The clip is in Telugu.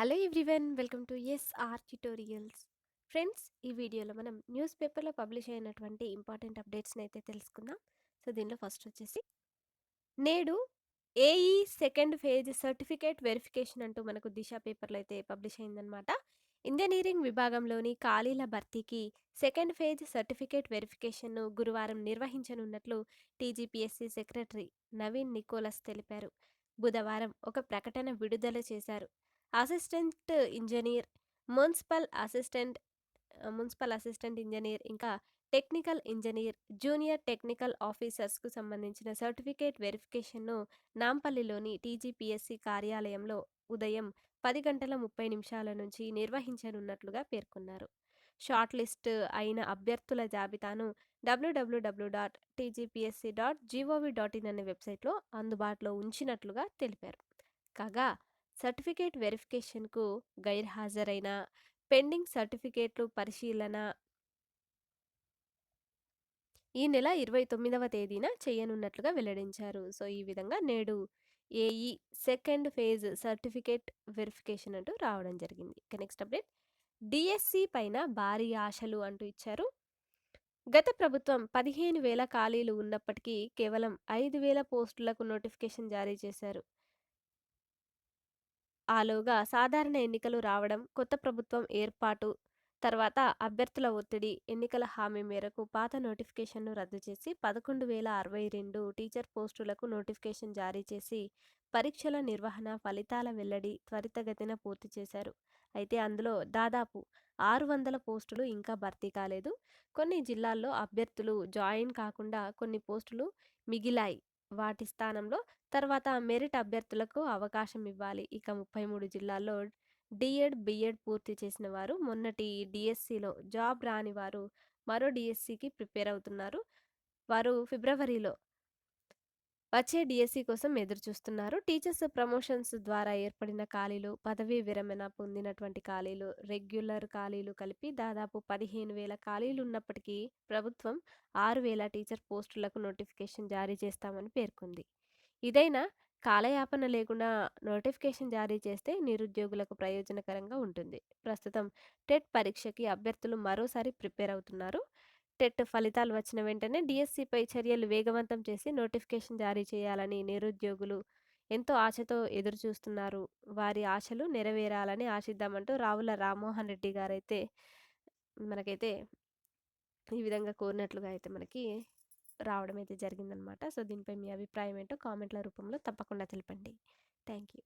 Hello everyone welcome to SR tutorials. Friends ఈ వీడియోలో మనం న్యూస్ పేపర్లో పబ్లిష్ అయినటువంటి ఇంపార్టెంట్ అప్డేట్స్ని అయితే తెలుసుకుందాం. సో దీనిలో ఫస్ట్ వచ్చేసి నేడు AE second phase certificate verification అంటూ మనకు దిశ పేపర్లో అయితే పబ్లిష్ అయిందనమాట ఇంజనీరింగ్ విభాగంలోని ఖాళీల భర్తీకి సెకండ్ ఫేజ్ సర్టిఫికేట్ వెరిఫికేషన్ను గురువారం నిర్వహించనున్నట్లు టీజీపీఎస్సీ సెక్రటరీ నవీన్ నికోలస్ తెలిపారు. బుధవారం ఒక ప్రకటన విడుదల చేశారు. Assistant engineer municipal assistant municipal assistant engineer ఇంకా టెక్నికల్ ఇంజనీర్ జూనియర్ టెక్నికల్ ఆఫీసర్స్కు సంబంధించిన సర్టిఫికేట్ వెరిఫికేషన్ను నాంపల్లిలోని టీజీపీఎస్సీ కార్యాలయంలో ఉదయం పది గంటల ముప్పై నిమిషాల నుంచి నిర్వహించనున్నట్లుగా పేర్కొన్నారు. షార్ట్ లిస్ట్ అయిన అభ్యర్థుల జాబితాను డబ్ల్యూడబ్ల్యూడబ్ల్యూ dot TGPSC dot gov dot in అనే వెబ్సైట్లో అందుబాటులో ఉంచినట్లుగా తెలిపారు. కాగా సర్టిఫికేట్ వెరిఫికేషన్కు గైర్హాజరైన పెండింగ్ సర్టిఫికేట్లు పరిశీలన ఈ నెల ఇరవై తొమ్మిదవ తేదీన చేయనున్నట్లుగా వెల్లడించారు. సో ఈ విధంగా నేడు AE second phase certificate verification అంటూ రావడం జరిగింది. ఇక నెక్స్ట్ అప్డేట్. డిఎస్సి పైన భారీ ఆశలు అంటూ ఇచ్చారు. గత ప్రభుత్వం పదిహేను వేల ఖాళీలు ఉన్నప్పటికీ కేవలం ఐదు వేల పోస్టులకు నోటిఫికేషన్ జారీ చేశారు. ఆలోగా సాధారణ ఎన్నికలు రావడం కొత్త ప్రభుత్వం ఏర్పాటు తర్వాత అభ్యర్థుల ఒత్తిడి ఎన్నికల హామీ మేరకు పాత నోటిఫికేషన్ను రద్దు చేసి పదకొండు వేల అరవై రెండు టీచర్ పోస్టులకు నోటిఫికేషన్ జారీ చేసి పరీక్షల నిర్వహణ ఫలితాల వెల్లడి త్వరితగతిన పూర్తి చేశారు. అయితే అందులో దాదాపు ఆరు వందల పోస్టులు ఇంకా భర్తీ కాలేదు. కొన్ని జిల్లాల్లో అభ్యర్థులు జాయిన్ కాకుండా కొన్ని పోస్టులు మిగిలాయి. వాటి స్థానంలో తర్వాత మెరిట్ అభ్యర్థులకు అవకాశం ఇవ్వాలి. ఇక ముప్పై మూడు జిల్లాల్లో డిఎడ్ బిఎడ్ పూర్తి చేసిన వారు మొన్నటి డిఎస్సిలో జాబ్ రాని వారు మరో డిఎస్సికి ప్రిపేర్ అవుతున్నారు. వారు ఫిబ్రవరిలో వచ్చే డిఎస్సి కోసం ఎదురుచూస్తున్నారు టీచర్స్ ప్రమోషన్స్ ద్వారా ఏర్పడిన ఖాళీలు పదవీ విరమణ పొందినటువంటి ఖాళీలు రెగ్యులర్ ఖాళీలు కలిపి దాదాపు పదిహేను వేల ఖాళీలు ఉన్నప్పటికీ ప్రభుత్వం ఆరు వేల టీచర్ పోస్టులకు నోటిఫికేషన్ జారీ చేస్తామని పేర్కొంది. ఇదైనా కాలయాపన లేకుండా నోటిఫికేషన్ జారీ చేస్తే నిరుద్యోగులకు ప్రయోజనకరంగా ఉంటుంది. ప్రస్తుతం టెట్ పరీక్షకి అభ్యర్థులు మరోసారి ప్రిపేర్ అవుతున్నారు. టెట్ ఫలితాలు వచ్చిన వెంటనే డిఎస్సిపై చర్యలు వేగవంతం చేసి నోటిఫికేషన్ జారీ చేయాలని నిరుద్యోగులు ఎంతో ఆశతో ఎదురు చూస్తున్నారు వారి ఆశలు నెరవేరాలని ఆశిద్దామంటూ రావుల రామ్మోహన్ రెడ్డి గారైతే మనకైతే ఈ విధంగా కోరినట్లుగా అయితే మనకి రావడం అయితే జరిగిందనమాట సో దీనిపై మీ అభిప్రాయం ఏంటో కామెంట్ల రూపంలో తప్పకుండా తెలపండి. Thank you